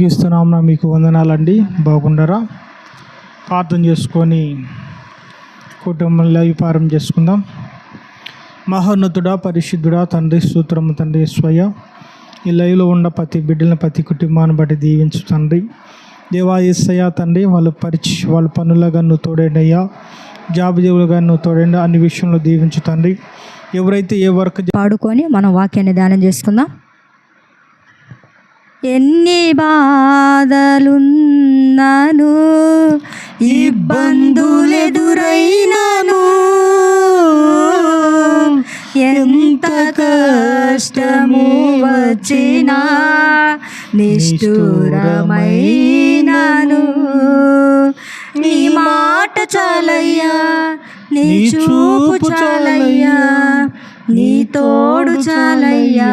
ఇస్తున్నాం మీకు వందనాలండి. బాగుండరా? ప్రార్థన చేసుకొని కుటుంబంలో వ్యాపారం చేసుకుందాం. మహోన్నతుడా పరిశుద్ధుడా తండ్రి సూత్రము తండ్రి స్వయ ఈ లైవ్లో ఉన్న ప్రతి బిడ్డలను ప్రతి కుటుంబాన్ని బట్టి దీవించు తండ్రి. దేవా ఏసయ్యా తండ్రి వాళ్ళు పరిచి వాళ్ళ పనులుగా నువ్వు తోడండి అయ్యా. జాబ్ దేవులుగా నువ్వు తోడండి అన్ని విషయంలో దీవించు తండ్రి. ఎవరైతే ఏ వర్క్ పాడుకొని మనం వాక్యాన్ని ధ్యానం చేసుకుందాం. ఎన్ని బా బాధలున్నాను ఇబ్బందులెదురైనాను ఎంత కష్టము వచ్చినా నిష్ఠూరమైనాను. నీ మాట చాలయ్యా నీ చూపు చాలయ్యా నీ తోడు చాలయ్యా.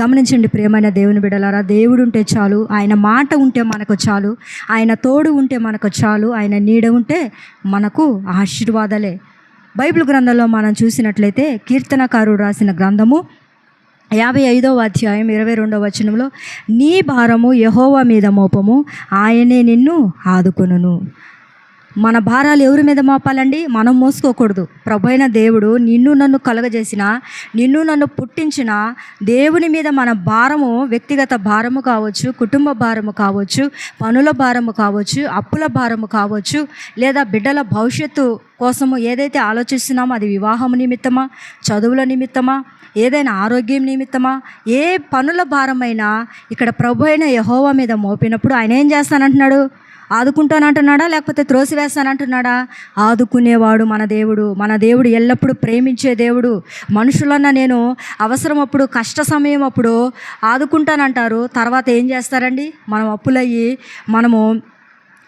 గమనించండి ప్రియమైన దేవుని బిడలారా దేవుడు ఉంటే చాలు ఆయన మాట ఉంటే మనకు చాలు ఆయన తోడు ఉంటే మనకు చాలు ఆయన నీడ ఉంటే మనకు ఆశీర్వాదాలే. బైబిల్ గ్రంథంలో మనం చూసినట్లయితే కీర్తనకారుడు రాసిన గ్రంథము యాభై ఐదవ అధ్యాయం ఇరవై రెండవ వచనంలో నీ భారము యహోవా మీద మోపము ఆయనే నిన్ను ఆదుకొనును. మన భారాలు ఎవరి మీద మోపాలండి? మనం మోసుకోకూడదు. ప్రభైన దేవుడు నిన్ను నన్ను కలగజేసిన నిన్ను నన్ను పుట్టించిన దేవుని మీద మన భారము వ్యక్తిగత భారము కావచ్చు కుటుంబ భారము కావచ్చు పనుల భారము కావచ్చు అప్పుల భారము కావచ్చు లేదా బిడ్డల భవిష్యత్తు కోసము ఏదైతే ఆలోచిస్తున్నామో అది వివాహం నిమిత్తమా చదువుల నిమిత్తమా ఏదైనా ఆరోగ్యం నిమిత్తమా ఏ పనుల భారమైనా ఇక్కడ ప్రభు అయిన యహోవా మీద మోపినప్పుడు ఆయన ఏం చేస్తానంటున్నాడు? ఆదుకుంటానంటున్నాడా? లేకపోతే త్రోసివేస్తానంటున్నాడా? ఆదుకునేవాడు మన దేవుడు. మన దేవుడు ఎల్లప్పుడూ ప్రేమించే దేవుడు. మనుషులన్న నేను అవసరం అప్పుడు కష్ట సమయం అప్పుడు ఆదుకుంటానంటారు. తర్వాత ఏం చేస్తారండి? మనం అప్పులయ్యి మనము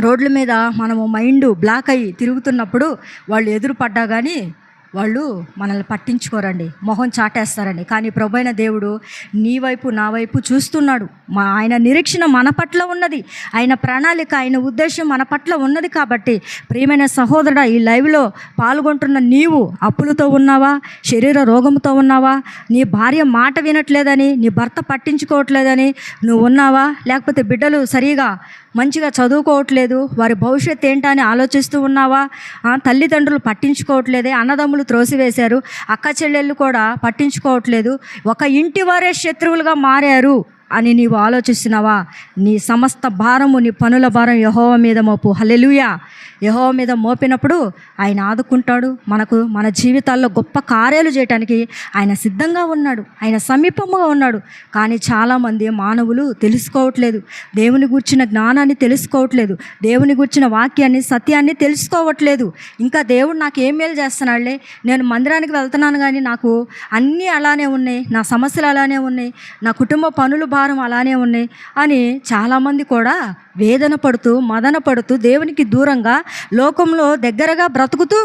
రోడ్ల మీద మనము మైండ్ బ్లాక్ అయ్యి తిరుగుతున్నప్పుడు వాళ్ళు ఎదురుపడ్డా కానీ వాళ్ళు మనల్ని పట్టించుకోరండి. మొహం చాటేస్తారండి. కానీ ప్రభైన దేవుడు నీ వైపు నా వైపు చూస్తున్నాడు. మా ఆయన నిరీక్షణ మన పట్ల ఉన్నది. ఆయన ప్రణాళిక ఆయన ఉద్దేశం మన పట్ల ఉన్నది కాబట్టి ప్రియమైన సహోదరుడు ఈ లైవ్లో పాల్గొంటున్న నీవు అప్పులతో ఉన్నావా? శరీర రోగంతో ఉన్నావా? నీ భార్య మాట వినట్లేదని నీ భర్త పట్టించుకోవట్లేదని నువ్వు ఉన్నావా? లేకపోతే బిడ్డలు సరిగా మంచిగా చదువుకోవట్లేదు వారి భవిష్యత్తు ఏంటా అని ఆలోచిస్తూ ఉన్నావా? ఆ, తల్లిదండ్రులు పట్టించుకోవట్లేదే అన్నదమ్ములు త్రోసివేశారు అక్క చెల్లెళ్ళు కూడా పట్టించుకోవట్లేదు ఒక ఇంటి వారే శత్రువులుగా మారారు. అని నీవు ఆలోచిస్తున్నావా? నీ సమస్త భారము నీ పనుల భారం యహోవ మీద మోపు. హలెలుయా యహోవ మీద మోపినప్పుడు ఆయన ఆదుకుంటాడు. మనకు మన జీవితాల్లో గొప్ప కార్యాలు చేయటానికి ఆయన సిద్ధంగా ఉన్నాడు. ఆయన సమీపంగా ఉన్నాడు. కానీ చాలామంది మానవులు తెలుసుకోవట్లేదు. దేవుని గుర్చిన జ్ఞానాన్ని తెలుసుకోవట్లేదు. దేవుని గుర్చిన వాక్యాన్ని సత్యాన్ని తెలుసుకోవట్లేదు. ఇంకా దేవుడు నాకు ఏం మేలు చేస్తున్నాడులే? నేను మందిరానికి వెళ్తున్నాను కానీ నాకు అన్నీ అలానే ఉన్నాయి. నా సమస్యలు అలానే ఉన్నాయి. నా కుటుంబ పనులు భారం అలానే ఉన్నాయి అని చాలామంది కూడా వేదన పడుతూ మదన పడుతూ దేవునికి దూరంగా లోకంలో దగ్గరగా బ్రతుకుతూ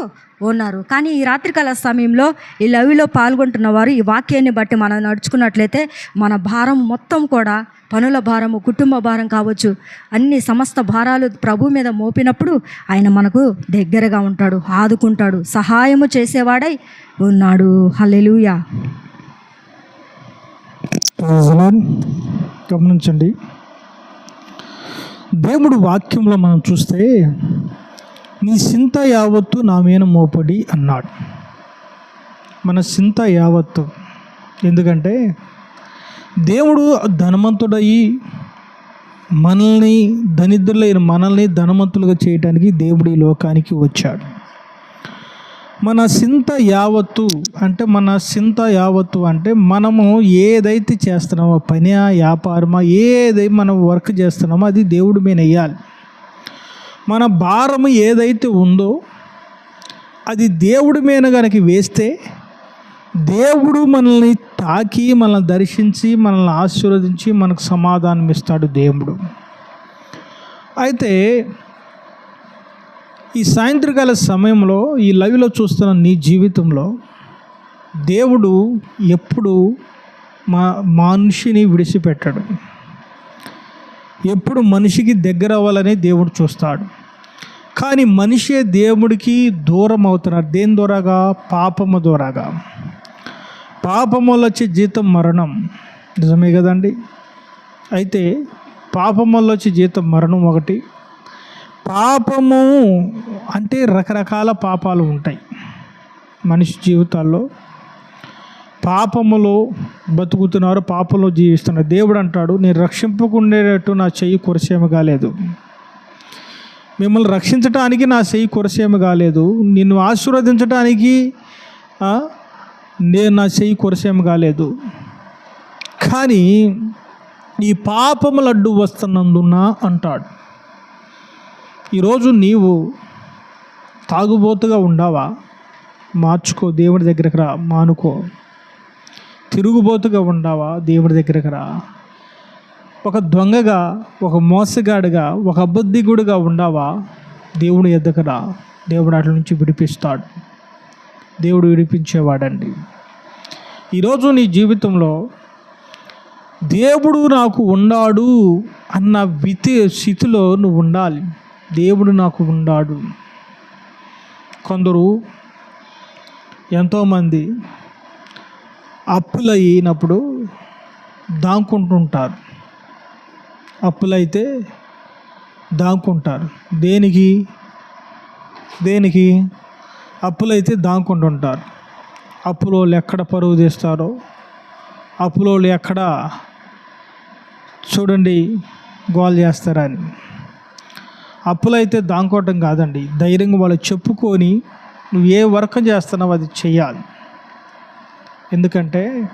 ఉన్నారు. కానీ ఈ రాత్రికాల సమయంలో ఈ లవిలో పాల్గొంటున్న వారు ఈ వాక్యాన్ని బట్టి మనం నడుచుకున్నట్లయితే మన భారం మొత్తం కూడా పనుల భారము కుటుంబ భారం కావచ్చు అన్ని సమస్త భారాలు ప్రభు మీద మోపినప్పుడు ఆయన మనకు దగ్గరగా ఉంటాడు ఆదుకుంటాడు సహాయము చేసేవాడై ఉన్నాడు. హల్లెలూయా. ప్రజలాన్ గమనించండి. దేవుడు వాక్యంలో మనం చూస్తే నీ చింత యావత్తు నా మీద మోపడి అన్నాడు. మన చింత యావత్తు. ఎందుకంటే దేవుడు ధనవంతుడయి మనల్ని దరిద్రులైన మనల్ని ధనవంతులుగా చేయడానికి దేవుడు ఈ లోకానికి వచ్చాడు. మన సింత యావత్తు అంటే మన సింత యావత్తు అంటే మనము ఏదైతే చేస్తున్నామో పని వ్యాపారమా ఏదైతే మనం వర్క్ చేస్తున్నామో అది దేవుడి మీద వేయాలి. మన భారము ఏదైతే ఉందో అది దేవుడి మీద కనుక వేస్తే దేవుడు మనల్ని తాకి మనల్ని దర్శించి మనల్ని ఆశీర్వదించి మనకు సమాధానం ఇస్తాడు దేవుడు. అయితే ఈ సాయంత్రకాల సమయంలో ఈ లైవ్లో చూస్తున్న నీ జీవితంలో దేవుడు ఎప్పుడు మా మనిషిని విడిచిపెట్టాడు. ఎప్పుడు మనిషికి దగ్గర అవ్వాలని దేవుడు చూస్తాడు. కానీ మనిషే దేవుడికి దూరం అవుతున్నారు దేని ద్వారాగా? పాపము ద్వారాగా. పాపం వల్ల వచ్చే జీతం మరణం. నిజమే కదండి? అయితే పాపం వల్ల వచ్చే జీతం మరణం ఒకటి. పాపము అంటే రకరకాల పాపాలు ఉంటాయి మనిషి జీవితాల్లో. పాపములో బతుకుతున్నారు పాపంలో జీవిస్తున్నారు. దేవుడు అంటాడు నేను రక్షింపకుండేటట్టు నా చెయ్యి కొరసేమ కాలేదు. మిమ్మల్ని రక్షించటానికి నా చెయ్యి కొరసేమ కాలేదు. నిన్ను ఆశీర్వదించటానికి నేను నా చెయ్యి కొరసేమ కాలేదు. కానీ ఈ పాపములు అడ్డు వస్తున్నందున అంటాడు. ఈరోజు నీవు తాగుబోతుగా ఉండావా? మార్చుకో దేవుడి దగ్గరకు రా మానుకో. తిరుగుబోతుగా ఉండావా? దేవుడి దగ్గరకు రా. ఒక దొంగగా ఒక మోసగాడిగా ఒక అబద్ధిగుడుగా ఉండావా? దేవుడు ఎద్దకరా దేవుడు అట్ల నుంచి విడిపిస్తాడు. దేవుడు విడిపించేవాడండి. ఈరోజు నీ జీవితంలో దేవుడు నాకు ఉన్నాడు అన్న వితి స్థితిలో నువ్వు ఉండాలి. దేవుడు నాకు ఉన్నాడు కొందరు ఎంతోమంది అప్పులు అయినప్పుడు దాక్కుంటుంటారు అప్పులైతే దాక్కుంటారు దేనికి? దేనికి? అప్పులైతే దాక్కుంటుంటారు అప్పులోళ్ళు ఎక్కడ పరువు తీస్తారో అప్పులోళ్ళు ఎక్కడ చూడండి గోల్ చేస్తారని. అప్పులైతే దాంకోవటం కాదండి. ధైర్యంగా వాళ్ళు చెప్పుకొని నువ్వు ఏ వర్క్ చేస్తున్నావు అది చెయ్యాలి. ఎందుకంటే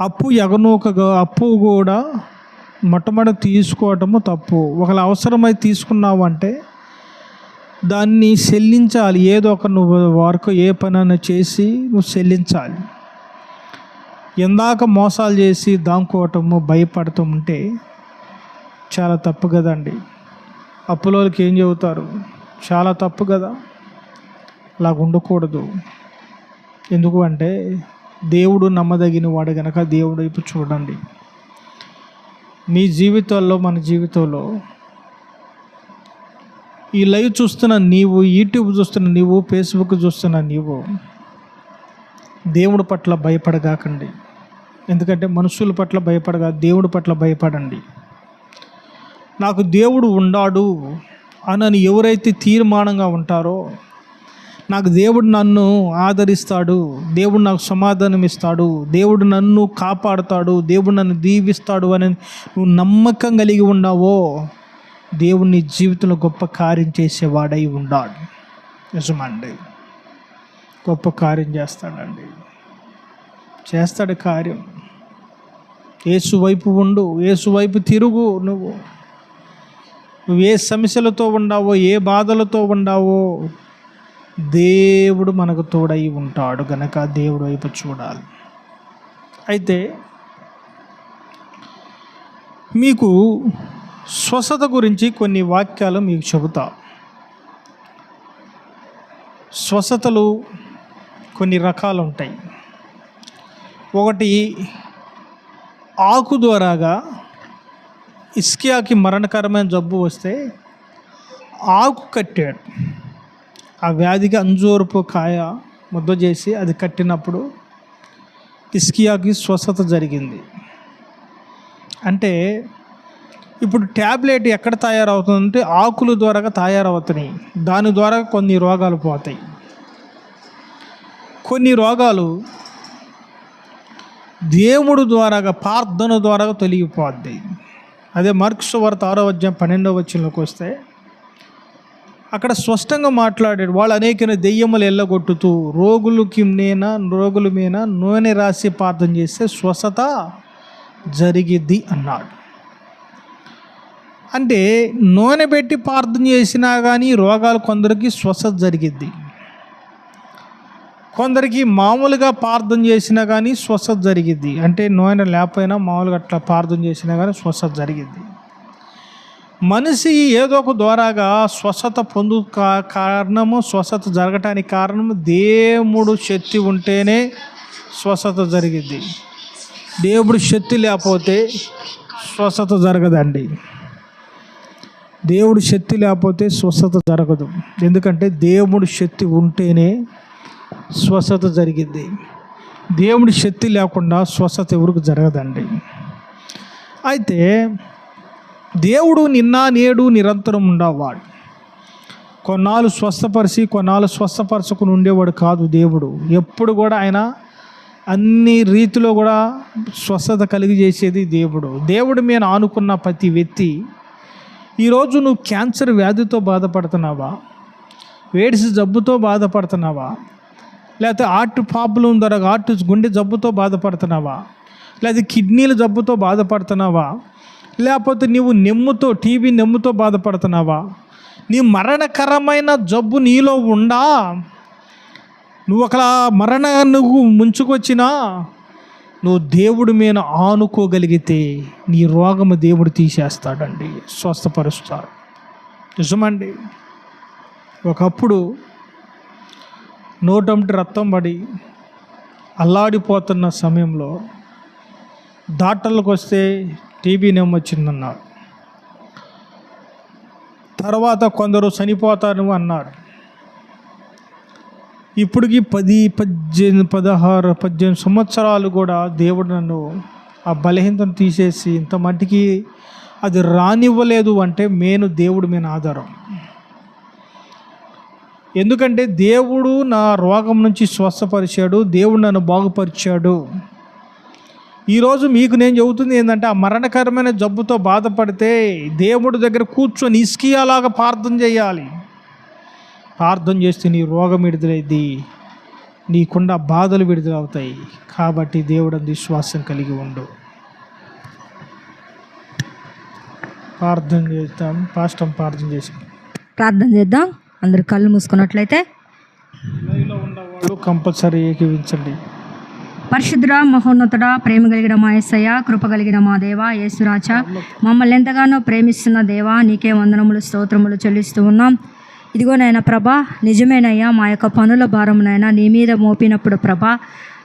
అప్పు ఎగనూకగా అప్పు కూడా మొట్టమొదటి తీసుకోవటము తప్పు. ఒకవేళ అవసరమై తీసుకున్నావు అంటే దాన్ని చెల్లించాలి ఏదో ఒక నువ్వు వర్క్ ఏ పనైనా చేసి నువ్వు చెల్లించాలి ఎందాక మోసాలు చేసి దాంకోవటము భయపడుతుంటే ఉంటే చాలా తప్పు కదండి. అప్పులోకి ఏం చెబుతారు? చాలా తప్పు కదా. అలా ఉండకూడదు. ఎందుకు అంటే దేవుడు నమ్మదగిన వాడు గనక దేవుడు వైపు చూడండి. మీ జీవితాల్లో మన జీవితంలో ఈ లైవ్ చూస్తున్న నీవు యూట్యూబ్ చూస్తున్న నీవు ఫేస్బుక్ చూస్తున్న నీవు దేవుడి పట్ల భయపడగాకండి. ఎందుకంటే మనుషుల పట్ల భయపడగా దేవుడి పట్ల భయపడండి. నాకు దేవుడు ఉండాడు అని ఎవరైతే తీర్మానంగా ఉంటారో నాకు దేవుడు నన్ను ఆదరిస్తాడు దేవుడు నాకు సమాధానం ఇస్తాడు దేవుడు నన్ను కాపాడుతాడు దేవుడు నన్ను దీవిస్తాడు అని నువ్వు నమ్మకం కలిగి ఉన్నావో దేవుడు నీ జీవితంలో గొప్ప కార్యం చేసేవాడై ఉండాడు. నిజమండి గొప్ప కార్యం చేస్తాడండి. చేస్తాడు కార్యం. ఏసు వైపు ఉండు ఏసు వైపు తిరుగు నువ్వు. నువ్వు ఏ సమస్యలతో ఉండావో ఏ బాధలతో ఉండావో దేవుడు మనకు తోడై ఉంటాడు గనక దేవుడు వైపు చూడాలి. అయితే మీకు స్వస్థత గురించి కొన్ని వాక్యాలు మీకు చెబుతా. స్వస్థతలు కొన్ని రకాలు ఉంటాయి ఒకటి ఆకు ద్వారాగా ఇస్కియాకి మరణకరమైన జబ్బు వస్తే ఆకు కట్టాడు. ఆ వ్యాధికి అంజూరపు కాయ ముద్ద చేసి అది కట్టినప్పుడు ఇస్కియాకి స్వస్థత జరిగింది. అంటే ఇప్పుడు ట్యాబ్లెట్ ఎక్కడ తయారవుతుందంటే ఆకుల ద్వారా తయారవుతున్నాయి. దాని ద్వారా కొన్ని రోగాలు పోతాయి. కొన్ని రోగాలు దేవుడు ద్వారాగా ప్రార్థన ద్వారా తొలగిపోద్ది. అదే మార్క్స్ వార్త ఆరో అధ్యాయం పన్నెండవ వచ్చంలోకి వస్తే అక్కడ స్పష్టంగా మాట్లాడాడు వాళ్ళు అనేకమైన దెయ్యములు ఎల్లగొట్టుతూ రోగులకి నేన రోగుల మీద నూనె రాసి ప్రార్థన చేస్తే స్వస్థత జరిగిద్ది అన్నాడు. అంటే నూనె పెట్టి ప్రార్థన చేసినా కానీ రోగాలు కొందరికి స్వస్థత జరిగిద్ది. కొందరికి మామూలుగా ప్రార్థన చేసినా కానీ స్వస్థత జరిగిద్ది. అంటే నోయన లేకపోయినా మామూలుగా అట్లా ప్రార్థన చేసినా కానీ స్వస్థత జరిగిద్ది. మనిషి ఏదో ఒక ద్వారాగా స్వస్థత పొందు కా- కారణము స్వస్థత జరగటానికి కారణము దేవుడు శక్తి ఉంటేనే స్వస్థత జరిగింది దేవుడు శక్తి లేకపోతే స్వస్థత జరగదండి. దేవుడు శక్తి లేకపోతే స్వస్థత జరగదు. ఎందుకంటే దేవుడు శక్తి ఉంటేనే స్వస్థత జరిగింది. దేవుడి శక్తి లేకుండా స్వస్థత ఎవరికి జరగదండి. అయితే దేవుడు నిన్న నేడు నిరంతరం ఉండేవాడు. కొన్నాళ్ళు స్వస్థపరిచి కొన్నాళ్ళు స్వస్థపరచుకుని ఉండేవాడు కాదు దేవుడు. ఎప్పుడు కూడా ఆయన అన్ని రీతిలో కూడా స్వస్థత కలిగి చేసేది దేవుడు. దేవుడు మీద ఆనుకున్న ప్రతి వ్యక్తి ఈరోజు నువ్వు క్యాన్సర్ వ్యాధితో బాధపడుతున్నావా? వేడిసి జబ్బుతో బాధపడుతున్నావా? లేకపోతే హార్ట్ ప్రాబ్లం ద్వారా హార్ట్ గుండె జబ్బుతో బాధపడుతున్నావా? లేకపోతే కిడ్నీల జబ్బుతో బాధపడుతున్నావా? లేకపోతే నీవు నెమ్ముతో టీబీ నెమ్ముతో బాధపడుతున్నావా? నీ మరణకరమైన జబ్బు నీలో ఉండా నువ్వు అక్కడ మరణ నువ్వు ముంచుకొచ్చినా నువ్వు దేవుడి మీద ఆనుకోగలిగితే నీ రోగము దేవుడు తీసేస్తాడండి. స్వస్థపరుస్తాడు. నిజమండి. ఒకప్పుడు నోటంటి రక్తం పడి అల్లాడిపోతున్న సమయంలో డాక్టర్లకు వస్తే టీబీ వచ్చిందన్నారు. తర్వాత కొందరు చనిపోతారు అన్నారు. ఇప్పటికి పది పద్దెనిమిది పదహారు పద్దెనిమిది సంవత్సరాలు కూడా దేవుడు నన్ను ఆ బలహీనతను తీసేసి ఇంత మట్టికి అది రానివ్వలేదు అంటే మేను దేవుడు మీద ఆధారం. ఎందుకంటే దేవుడు నా రోగం నుంచి స్వస్థపరిచాడు దేవుడు నన్ను బాగుపరిచాడు. ఈరోజు మీకు నేను చెబుతుంది ఏంటంటే ఆ మరణకరమైన జబ్బుతో బాధపడితే దేవుడి దగ్గర కూర్చొని ఇస్కియాలాగా ప్రార్థన చేయాలి. ప్రార్థన చేస్తే నీ రోగం విడుదలైద్ది నీకుండా బాధలు విడుదలవుతాయి. కాబట్టి దేవుడు అందు విశ్వాసం కలిగి ఉండు. ప్రార్థన చేస్తాం పాస్టం ప్రార్థన చేసి. ప్రార్థన చేద్దాం. అందరు కళ్ళు మూసుకున్నట్లయితే కంపల్సరీ ఏకీవించండి. పరిశుద్ధుడ మహోన్నతుడ ప్రేమ కలిగిన మా యేసయ్య కృప కలిగిన మా దేవ యేసురాజ. మమ్మల్ని ఎంతగానో ప్రేమిస్తున్న దేవా నీకే వందనములు స్తోత్రములు చెల్లిస్తూ ఉన్నాం. ఇదిగో నాయన ప్రభా నిజమేనయ్యా మా యొక్క పనుల భారమునైనా నీ మీద మోపినప్పుడు ప్రభా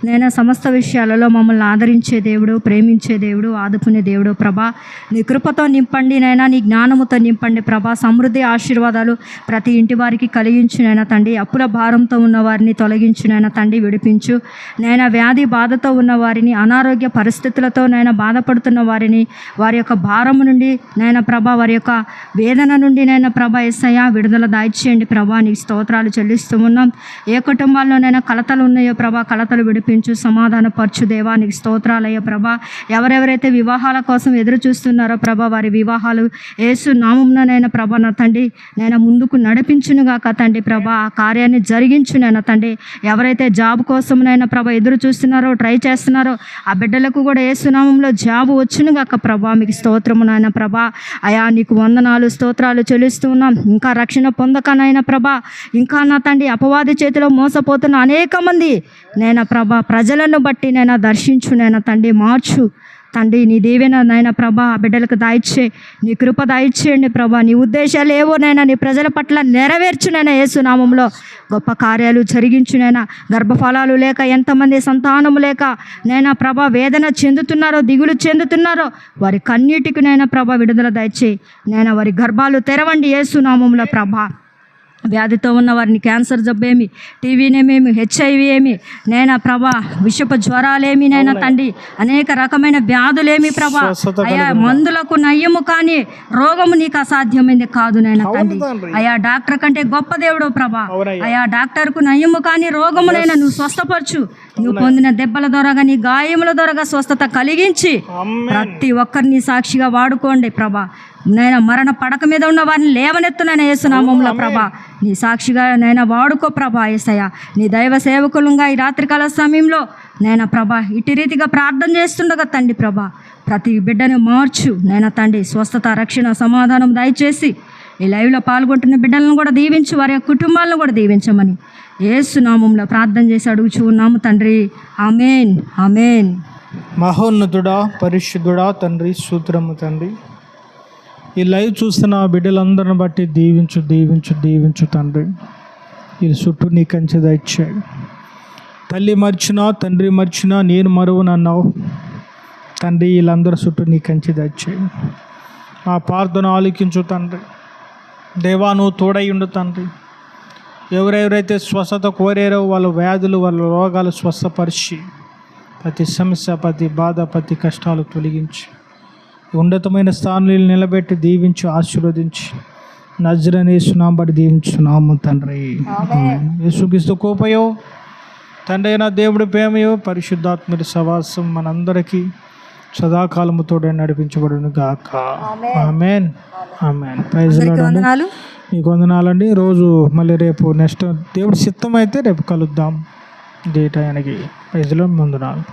నేను సమస్త విషయాలలో మమ్మల్ని ఆదరించే దేవుడు ప్రేమించే దేవుడు ఆదుకునే దేవుడు. ప్రభా నీ కృపతో నింపండి నైనా నీ జ్ఞానముతో నింపండి ప్రభా. సమృద్ధి ఆశీర్వాదాలు ప్రతి ఇంటి వారికి కలిగించునైనా తండ్రి. అప్పుల భారంతో ఉన్న వారిని తొలగించునైనా తండ్రి విడిపించు. నైనా వ్యాధి బాధతో ఉన్న వారిని అనారోగ్య పరిస్థితులతో నైనా బాధపడుతున్న వారిని వారి యొక్క భారము నుండి నైనా ప్రభా వారి యొక్క వేదన నుండి నైనా ప్రభా ఎస్సయ్య విడుదల దాయిచేయండి ప్రభా. నీకు స్తోత్రాలు చెల్లిస్తూ ఉన్నాం. ఏ కుటుంబాల్లోనైనా కలతలు ఉన్నాయో ప్రభా కలతలు విడిపించు సమాధానపరచు దేవా నీకు స్తోత్రాలయ్యో ప్రభా. ఎవరెవరైతే వివాహాల కోసం ఎదురు చూస్తున్నారో ప్రభా వారి వివాహాలు ఏసు నామంనైనా ప్రభా నా తండ్రి నేను ముందుకు నడిపించునుగాక తండ్రి ప్రభా. ఆ కార్యాన్ని జరిగించునైనా తండ్రి. ఎవరైతే జాబ్ కోసంనైనా ప్రభా ఎదురు చూస్తున్నారో ట్రై చేస్తున్నారో ఆ బిడ్డలకు కూడా ఏసునామంలో జాబు వచ్చునుగాక ప్రభా. మీకు స్తోత్రము నాయన ప్రభా. అయా నీకు వందనాలు స్తోత్రాలు చెల్లిస్తూ ఉన్నాం. ఇంకా రక్షణ పొందకనైనా ప్రభా. ఇంకా నా తండ్రి అపవాది చేతిలో మోసపోతున్న అనేక మంది నేను ప్రభా ప్రజలను బట్టి నేను దర్శించు నేను తండ్రి మార్చు. తండ్రి నీ దీవెన నాయన ప్రభా బిడ్డలకు దాయిచ్చే నీ కృప దాయిచ్చేయండి ప్రభా. నీ ఉద్దేశాలు ఏవో నైనా నీ ప్రజల పట్ల నెరవేర్చునైనా యేసునామంలో గొప్ప కార్యాలు జరిగించునైనా గర్భఫలాలు లేక ఎంతమంది సంతానము లేక నైనా ప్రభా వేదన చెందుతున్నారో దిగులు చెందుతున్నారో వారి కన్నీటికి నైనా ప్రభా విడుదల దయచేయి నైనా వారి గర్భాలు తెరవండి యేసునామంలో ప్రభా. వ్యాధితో ఉన్న వారిని క్యాన్సర్ జబ్బేమి టీవీనేమేమి హెచ్ఐవి ఏమి నేనా ప్రభా? విషపు జ్వరాలేమి నైనా తండ్రి? అనేక రకమైన వ్యాధులేమి ప్రభా? అయా మందులకు నయ్యము కానీ రోగము నీకు అసాధ్యమైంది కాదు నైనా తండ్రి. అయా డాక్టర్ కంటే గొప్ప దేవుడు ప్రభా. అయా డాక్టర్కు నయ్యము కానీ రోగమునైనా నువ్వు స్వస్థపరచు. నువ్వు పొందిన దెబ్బల ద్వారాగా నీ గాయముల ద్వారాగా స్వస్థత కలిగించి ప్రతి ఒక్కరిని సాక్షిగా వాడుకోండి ప్రభా. నేను మరణ పడక మీద ఉన్న వారిని లేవనెత్తునైనా యేసునామంలో ప్రభా. నీ సాక్షిగా నైనా వాడుకో ప్రభా ఏసయ్య. నీ దైవ సేవకులుగా ఈ రాత్రికాల సమయంలో నేను ప్రభా ఇటు రీతిగా ప్రార్థన చేస్తుండగా తండ్రి ప్రభా ప్రతి బిడ్డని మార్చు. నేను తండ్రి స్వస్థత రక్షణ సమాధానం దయచేసి ఈ లైవ్లో పాల్గొంటున్న బిడ్డలను కూడా దీవించి వారి యొక్క కుటుంబాలను కూడా దీవించమని ఏసునామంలో ప్రార్థన చేసి అడుగుచు ఉన్నాము తండ్రి. అమేన్ అమేన్ మహోన్నతుడా పరిశుద్ధుడా తండ్రి సూత్రము తండ్రి. ఈ లైవ్ చూస్తున్న బిడ్డలందరిని బట్టి దీవించు దీవించు దీవించు తండ్రి. ఈ చుట్టూ నీ కంచె దయచేయి. తల్లి మర్చినా తండ్రి మర్చినా నేను మరువునన్నావు తండ్రి వీళ్ళందరి చుట్టూ నీ కంచె దయచేయి. మా ప్రార్థన ఆలకించు తండ్రి. దేవా నువ్వు తోడై ఉండు తండ్రి. ఎవరెవరైతే స్వస్థత కోరారో వాళ్ళ వ్యాధులు వాళ్ళ రోగాలు స్వస్థపరిచి ప్రతి సమస్య ప్రతి బాధ ప్రతి కష్టాలు తొలగించి. ఉన్నతమైన స్థానంలో నిలబెట్టి దీవించి ఆశీర్వదించి. నజరనే సునాంబడి దీవించున్నాము తండ్రి. యేసుక్రీస్తు కోపయో. తండ్రి అయిన దేవుడి ప్రేమయో పరిశుద్ధాత్మడి సవాసం మనందరికీ. సదాకాలము తోడే నడిపించబడును గాక. ఆమెన్. ఆమెన్. ప్రైజ్ మీకు వందనాలండి. రోజు మళ్ళీ రేపు నెక్స్ట్ దేవుడి చిత్తం అయితే రేపు కలుద్దాం. డేట్ ఆయనకి. ప్రైజ్లో వందనాలు